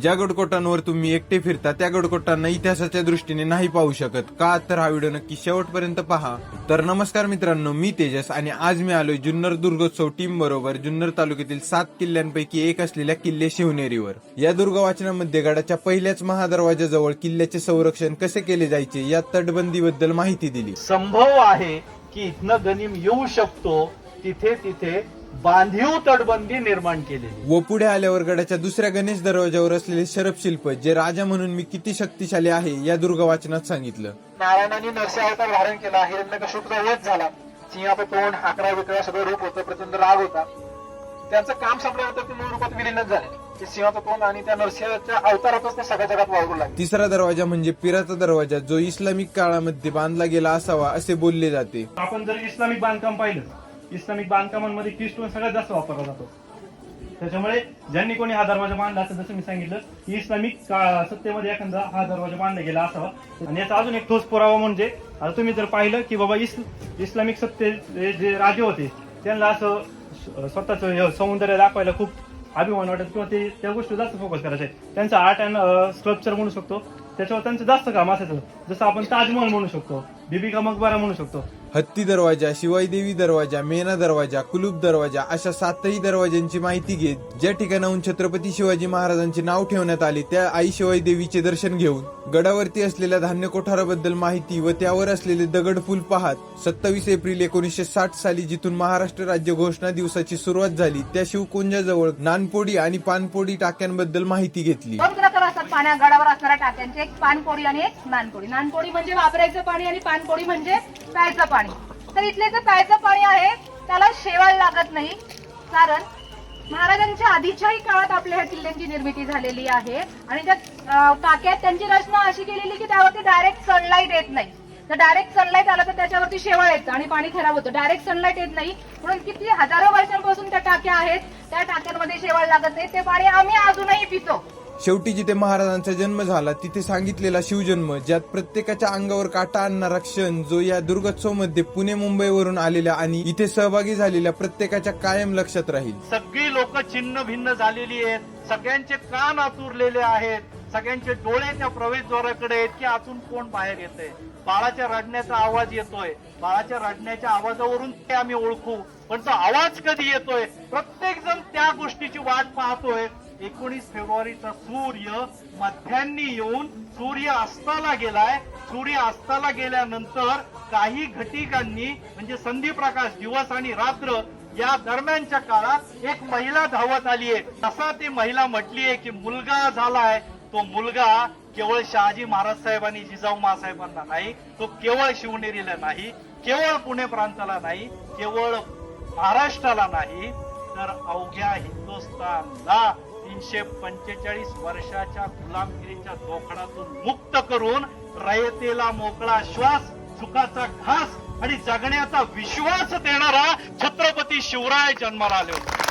ज्या गडकोटांवर तुम्ही एकटे फिरता त्या गडकोटांना इतिहासाच्या दृष्टीने नाही पाहू शकत. का? तर हा व्हिडिओ नक्की शेवटपर्यंत पहा. तर नमस्कार मित्रांनो मी तेजस आणि आज मी आलोय जुन्नर दुर्गोत्सव टीम बरोबर जुन्नर तालुक्यातील सात किल्ल्यांपैकी एक असलेल्या किल्ले शिवनेरीवर. या दुर्ग वाचनामध्ये गडाच्या पहिल्याच महादरवाजाजवळ किल्ल्याचे संरक्षण कसे केले जायचे या तटबंदीबद्दल माहिती दिली. संभव आहे की इथनं गनिम येऊ शकतो तिथे तिथे बांधीव तटबंदी निर्माण केलेली. व पुढे आल्यावर गडाच्या दुसऱ्या गणेश दरवाजावर असलेले शरफ शिल्प जे राजा म्हणून मी किती शक्तिशाली आहे या दुर्ग वाचनात सांगितलं. नारायणाने नरसिंह अवतार धारण केला हिरण्यकशिपूचा वध झाला. सिंहाचं तोंड हाकरा विकरा सगळं रूप होतं प्रचंड राग होता. त्यांचं काम संपलं होतं ते मूळ रूपात विलीनच झाले. ते सिंहाचं तोंड आणि त्या नरसिंहाच्या अवतारातच ते सगळ्या जगात वावरू लागले. तिसरा दरवाजा म्हणजे पिराचा दरवाजा जो इस्लामिक काळामध्ये बांधला गेला असावा असे बोलले जाते. आपण जर इस्लामिक बांधकाम पाहिलं इस्लामिक बांधकामांमध्ये किस्टोन सगळ्यात जास्त वापरला जातो? त्याच्यामुळे ज्यांनी कोणी हा दरवाजा बांधला असं जसं मी सांगितलं की इस्लामिक सत्तेमध्ये एखादा हा दरवाजा बांधला गेला असावा. आणि याचा अजून एक ठोस पुरावा म्हणजे आता तुम्ही जर पाहिलं की बाबा इस इस्लामिक सत्ते जे राजे होते त्यांना असं स्वतःच सौंदर्य दाखवायला खूप अभिमान वाटत किंवा ते त्या गोष्टी जास्त फोकस करायचे. त्यांचं आर्ट अँड स्कल्पचर म्हणू शकतो. त्याच्यावर त्यांचं जास्त काम असायचं. जसं आपण ताजमहल म्हणू शकतो बिबिका मकबरा म्हणू शकतो. हत्ती दरवाजा शिवाईदेवी दरवाजा मेना दरवाजा कुलूप दरवाजा अशा सातही दरवाजांची माहिती घेत ज्या ठिकाणाहून छत्रपती शिवाजी महाराजांचे नाव ठेवण्यात आले त्या आई शिवाई देवीचे दर्शन घेऊन गडावरती असलेल्या धान्य कोठाराबद्दल माहिती व त्यावर असलेले दगडफूल पाहत सत्तावीस एप्रिल एकोणीसशे साठ साली जिथून महाराष्ट्र राज्य घोषणा दिवसाची सुरुवात झाली त्या शिवकुंजाजवळ नानपोडी आणि पानपोडी टाक्यांबद्दल माहिती घेतली. गडावर असतात पाण्या गडावर असणाऱ्या टाक्यांचे. एक पानपोळी आणि एक नानपोळी नानपोळी म्हणजे वापरायचं पाणी आणि पानकोडी म्हणजे प्यायचं पाणी. तर इथले जे प्यायचं पाणी आहे त्याला शेवाळ लागत नाही. कारण महाराजांच्या आधीच्याही काळात आपल्या ह्या किल्ल्यांची निर्मिती झालेली आहे. आणि त्या टाक्यात त्यांची रचना अशी केलेली की त्यावरती डायरेक्ट सनलाईट येत नाही. तर डायरेक्ट सनलाईट आलं तर त्याच्यावरती शेवाळ येतं आणि पाणी खराब होतं. डायरेक्ट सनलाईट येत नाही. म्हणून किती हजारो वर्षांपासून त्या टाक्या आहेत. त्या टाक्यांमध्ये शेवाळ लागत नाही. ते पाणी आम्ही अजूनही पितो. शेवटी जिथे महाराजांचा जन्म झाला तिथे सांगितलेला शिवजन्म ज्यात प्रत्येकाच्या अंगावर काटा आणणारा क्षण जो या दुर्गोत्सवमध्ये पुणे मुंबईवरून आलेल्या आणि इथे सहभागी झालेल्या प्रत्येकाच्या कायम लक्षात राहील. सगळी लोक छिन्न भिन्न झालेली आहेत. सगळ्यांचे कान आतुरलेले आहेत. सगळ्यांचे डोळे त्या प्रवेशद्वाराकडे आहेत की आतून कोण बाहेर येतंय. बाळाच्या रडण्याचा आवाज येतोय. बाळाच्या रडण्याच्या आवाजावरून ते आम्ही ओळखू. पण तो आवाज कधी येतोय? प्रत्येक जण त्या गोष्टीची वाट पाहतोय. एकोणीस फेब्रुवारीचा सूर्य मध्यान्नी येऊन सूर्य अस्ताला गेलाय. सूर्य अस्ताला गेल्यानंतर काही घटिकांनी म्हणजे संधी प्रकाश दिवस आणि रात्र या दरम्यानच्या काळात एक महिला धावत आली आहे तसा ती महिला म्हटलीये की मुलगा झालाय. तो मुलगा केवळ शहाजी महाराज साहेबांनी जिजाऊ महासाहेबांना नाही तो केवळ शिवनेरीला नाही केवळ पुणे प्रांताला नाही केवळ महाराष्ट्राला नाही तर अवघ्या हिंदुस्थानला तीनशे पंचेचाळीस वर्षाच्या गुलामगिरीच्या दोखडातून मुक्त करून रयतेला मोकळा श्वास सुखाचा घास आणि जगण्याचा विश्वास देणारा छत्रपती शिवराय जन्माला आले होते.